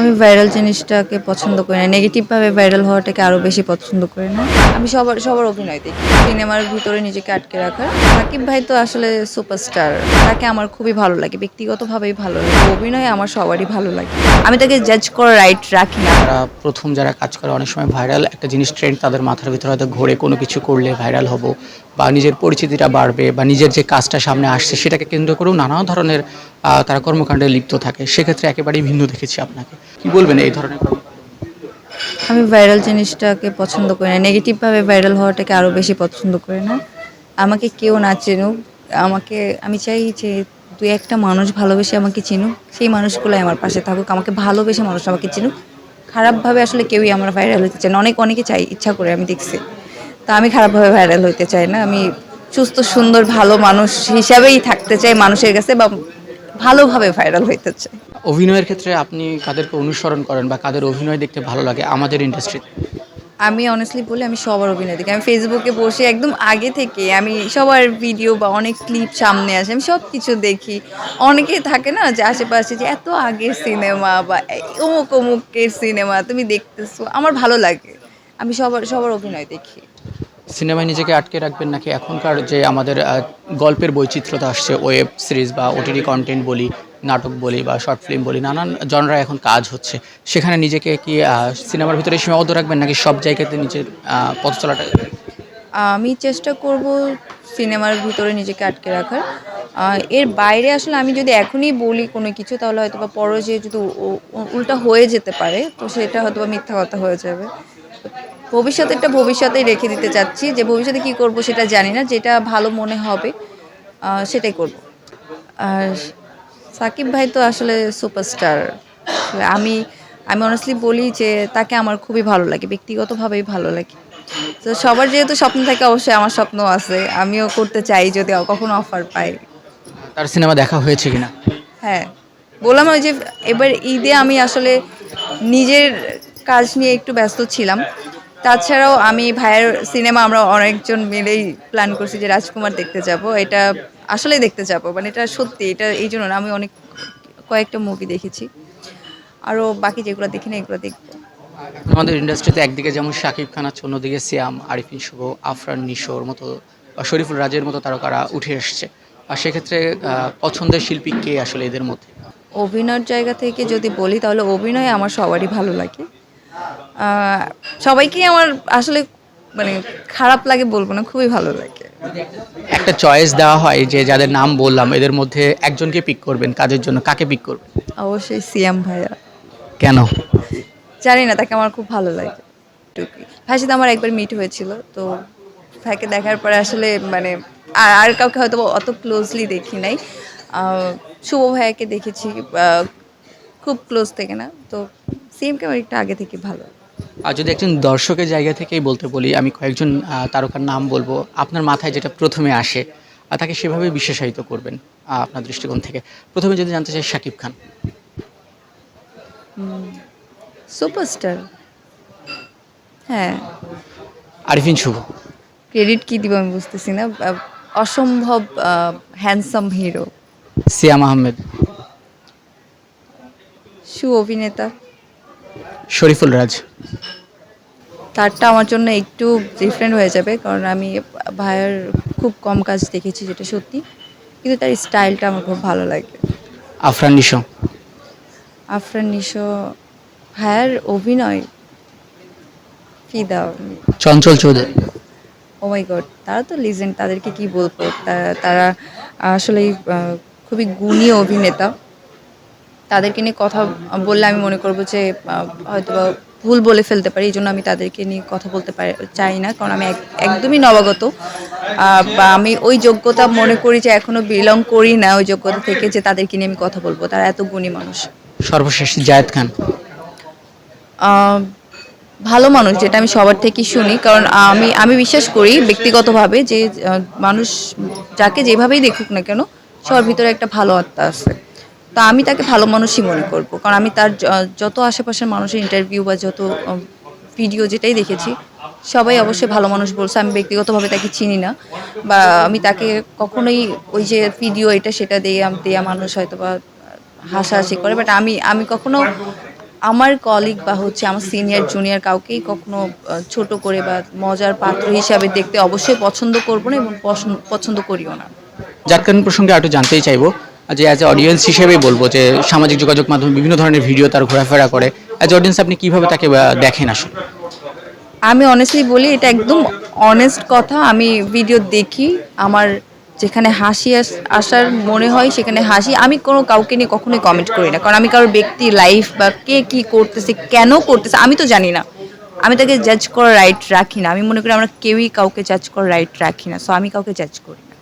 আমি ভাইরাল জিনিসটাকে পছন্দ করি না। নেগেটিভভাবে ভাইরাল হওয়াটাকে আরও বেশি পছন্দ করি না। আমি সবার সবার অভিনয় দেখি। সিনেমার ভিতরে নিজেকে আটকে রাখার। সাকিব ভাই তো আসলে সুপারস্টার তাকে আমার খুবই ভালো লাগে। ব্যক্তিগতভাবেই ভালো লাগে। অভিনয় আমার সবারই ভালো লাগে। আমি তাকে জাজ করার রাইট রাখি না। তারা প্রথম যারা কাজ করে, অনেক সময় ভাইরাল একটা জিনিস ট্রেন্ড তাদের মাথার ভিতরে হয়তো ঘোরে। কোনো কিছু করলে ভাইরাল হব। বা নিজের পরিচিতিটা বাড়বে বা নিজের যে কাজটা সামনে আসছে সেটাকে কেন্দ্র করেও নানা ধরনের তারা কর্মকাণ্ডে লিপ্ত থাকে। সেক্ষেত্রে একেবারেই ভিন্ন দেখেছি আপনাকে। কি বলবেন এই ধরনের আমি ভাইরাল জিনিসটাকে পছন্দ করি না। নেগেটিভভাবে ভাইরাল হওয়াটাকে আরও বেশি পছন্দ করি না। আমাকে কেউ না চিনুক। আমাকে, আমি চাই যে দুই একটা মানুষ ভালোবেসে আমাকে চিনুক। সেই মানুষগুলোই আমার পাশে থাকুক, আমাকে ভালোবেসে মানুষ আমাকে চিনুক। খারাপভাবে আসলে কেউই আমার ভাইরাল হতে চায় অনেক, অনেকে চাই, ইচ্ছা করে আমি দেখছি। তা আমি খারাপভাবে ভাইরাল হতে চাই না। আমি সুস্থ সুন্দর ভালো মানুষ হিসাবেই থাকতে চাই মানুষের কাছে বা ভালোভাবে ভাইরাল হইতে চাই। অভিনয়ের ক্ষেত্রে আপনি কাদেরকে অনুসরণ করেন বা কাদের অভিনয় দেখতে ভালো লাগে আমাদের ইন্ডাস্ট্রিতে আমি অনেস্টলি বলি আমি সবার অভিনয় দেখি। আমি ফেসবুকে বসে একদম আগে থেকে আমি সবার ভিডিও বা অনেক ক্লিপ সামনে আসে আমি সব কিছু দেখি। অনেকে থাকে না যে আশেপাশে যে এত আগের সিনেমা বা অমুক অমুকের সিনেমা তুমি দেখতেছো আমার ভালো লাগে। আমি সবার সবার অভিনয় দেখি। সিনেমায় নিজেকে আটকে রাখবেন নাকি এখনকার যে আমাদের গল্পের বৈচিত্র্যতা আসছে ওয়েব সিরিজ বা ওটিটি কন্টেন্ট বলি, নাটক বলি বা শর্ট ফিল্ম বলি, নানান জনরা এখন কাজ হচ্ছে। সেখানে নিজেকে কি সিনেমার ভিতরে সীমাবদ্ধ রাখবেন নাকি সব জায়গাতে নিজের পথ চলাটা? আমি চেষ্টা করব সিনেমার ভিতরে নিজেকে আটকে রাখার। এর বাইরে আসলে আমি যদি এখনই বলি কোনো কিছু, তাহলে হয়তো বা পরে যে যদি উল্টা হয়ে যেতে পারে, তো সেটা হয়তো বা মিথ্যা কথা হয়ে যাবে। ভবিষ্যতেরটা ভবিষ্যতেই রেখে দিতে চাচ্ছি যে ভবিষ্যতে কি করব সেটা জানি না যেটা ভালো মনে হবে সেটাই করব। আর সাকিব ভাই তো আসলে সুপারস্টার। আমি আমি অনেস্টলি বলি যে তাকে আমার খুবই ভালো লাগে ব্যক্তিগতভাবেই ভালো লাগে। তো সবার যেহেতু স্বপ্ন থাকে অবশ্যই আমার স্বপ্ন আছে। আমিও করতে চাই যদি কখনো অফার পাই। তার সিনেমা দেখা হয়েছে কিনা? হ্যাঁ। বললাম ওই যে এবার ঈদে আমি আসলে নিজের কাজ নিয়ে একটু ব্যস্ত ছিলাম। তাছাড়াও আমি ভাইয়ের সিনেমা আমরা অনেকজন মিলেই প্ল্যান করছি যে রাজকুমার দেখতে যাব। এটা আসলে দেখতে যাব। মানে এটা সত্যি এটা এই জন্য না, আমি অনেক কয়েকটা মুভি দেখেছি। আরও বাকি যেগুলো দেখি না এগুলো দেখব। আমাদের ইন্ডাস্ট্রিতে একদিকে যেমন শাকিব খান আছে অন্যদিকে সিয়াম আরিফিন শুভ আফরান নিশোর মতো শরীফুল রাজের মতো তারকারা উঠে এসছে। আর সেক্ষেত্রে পছন্দের শিল্পী কে আসলে এদের মধ্যে? অভিনয়ের জায়গা থেকে যদি বলি তাহলে অভিনয় আমার সবারই ভালো লাগে। সবাইকেই আমার আসলে মানে খারাপ লাগে বলব না খুবই ভালো লাগে। একটা চয়েস দেওয়া হয় যে যাদের নাম বললাম এদের মধ্যে একজনকে পিক করবেন কাজের জন্য কাকে পিক করবেন? অবশ্যই সিয়াম ভাইয়া। কেন? জানি না তাকে আমার খুব ভালো লাগে। ভাইয়ের সাথে আমার একবার মিট হয়েছিল তো ভাইকে দেখার পরে আসলে মানে আর কাউকে হয়তো অত ক্লোজলি দেখি নাই। শুভ ভাইয়াকে দেখেছি খুব ক্লোজ থেকে না তো সিএমকে আমার একটু আগে থেকে ভালো। আর যদি একজন দর্শকের জায়গা থেকেই বলতে বলি আমি কয়েকজন তারকার নাম বলব। আপনার মাথায় যেটা প্রথমে আসে আর তাকে সেভাবে বিশেষায়িত করবেন আপনার দৃষ্টিকোণ থেকে। প্রথমে যদি জানতে চাই শাকিব খান। সুপারস্টার হ্যাঁ। আরিফিন শুভ। ক্রেডিট কি দিব আমি বুঝতেছি না অসম্ভব হ্যান্ডসাম হিরো সিয়াম আহমেদ। সু অভিনেতা। শরীফুল রাজ। তারটা আমার জন্য একটু ডিফারেন্ট হয়ে যাবে কারণ আমি ভাইয়ের খুব কম কাজ দেখেছি যেটা সত্যি কিন্তু তার স্টাইলটা আমার খুব ভালো লাগে। আফরান নিশো। আফরান নিশো ভাইয়ের অভিনয় ফিদা। চঞ্চল চৌধুরী। ও মাই গড তারা তো লিজেন্ড তাদেরকে কি বলব? তারা আসলে খুবই গুণী অভিনেতা। তাদেরকে নিয়ে কথা বললে আমি মনে করব যে হয়তো ভুল বলে ফেলতে পারি এই জন্য আমি তাদেরকে নিয়ে কথা বলতে পারি চাই না কারণ আমি এক- একদমই নবাগত। বা আমি ওই যোগ্যতা মনে করি যে এখনও বিলং করি না ওই যোগ্যতা থেকে যে তাদেরকে নিয়ে আমি কথা বলব তারা এত গুণী মানুষ। সর্বশেষ জায়েদ খান। ভালো মানুষ যেটা আমি সবার থেকেই শুনি কারণ আমি আমি বিশ্বাস করি ব্যক্তিগতভাবে যে মানুষ যাকে যেভাবেই দেখুক না কেন সবার ভিতরে একটা ভালো আত্মা আছে। তা আমি তাকে ভালো মানুষই মনে করব। কারণ আমি তার যত আশেপাশের মানুষের ইন্টারভিউ বা যত ভিডিও যেটাই দেখেছি, সবাই অবশ্যই ভালো মানুষ বলছে। আমি ব্যক্তিগতভাবে তাকে চিনি না। বা আমি তাকে কখনোই ওই যে ভিডিও এটা সেটা দিয়ে, দেয়া মানুষ হয়তো বা হাসাহাসি করে। বাট আমি আমি কখনো আমার কলিগ বা হচ্ছে আমার সিনিয়র জুনিয়র কাউকেই কখনো ছোট করে বা মজার পাত্র হিসাবে দেখতে অবশ্যই পছন্দ করব না এবং পছন্দ- করিও না। কারণ প্রসঙ্গে একটু জানতেই চাইব যে অ্যাজ এ অডিয়েন্স হিসেবেই বলব যে সামাজিক যোগাযোগ মাধ্যমে বিভিন্ন ধরনের ভিডিও তার ঘোরাফেরা করে। অ্যাজ অডিয়েন্স আপনি কীভাবে তাকে দেখেন আসলে? আমি অনেস্টলি বলি, এটা একদম অনেস্ট কথা। আমি ভিডিও দেখি, আমার যেখানে হাসি আস- আসার মনে হয় সেখানে হাসি। আমি কোনো কাউকে নিয়ে কখনোই কমেন্ট করি না। কারণ আমি কারোর ব্যক্তি লাইফ বা কে কি করতেছে, কেন করতেছে, আমি তো জানি না। আমি তাকে জাজ করার রাইট রাখি না। আমি মনে করি আমরা কেউই কাউকে জাজ করার রাইট রাখি না। সো আমি কাউকে জাজ করি।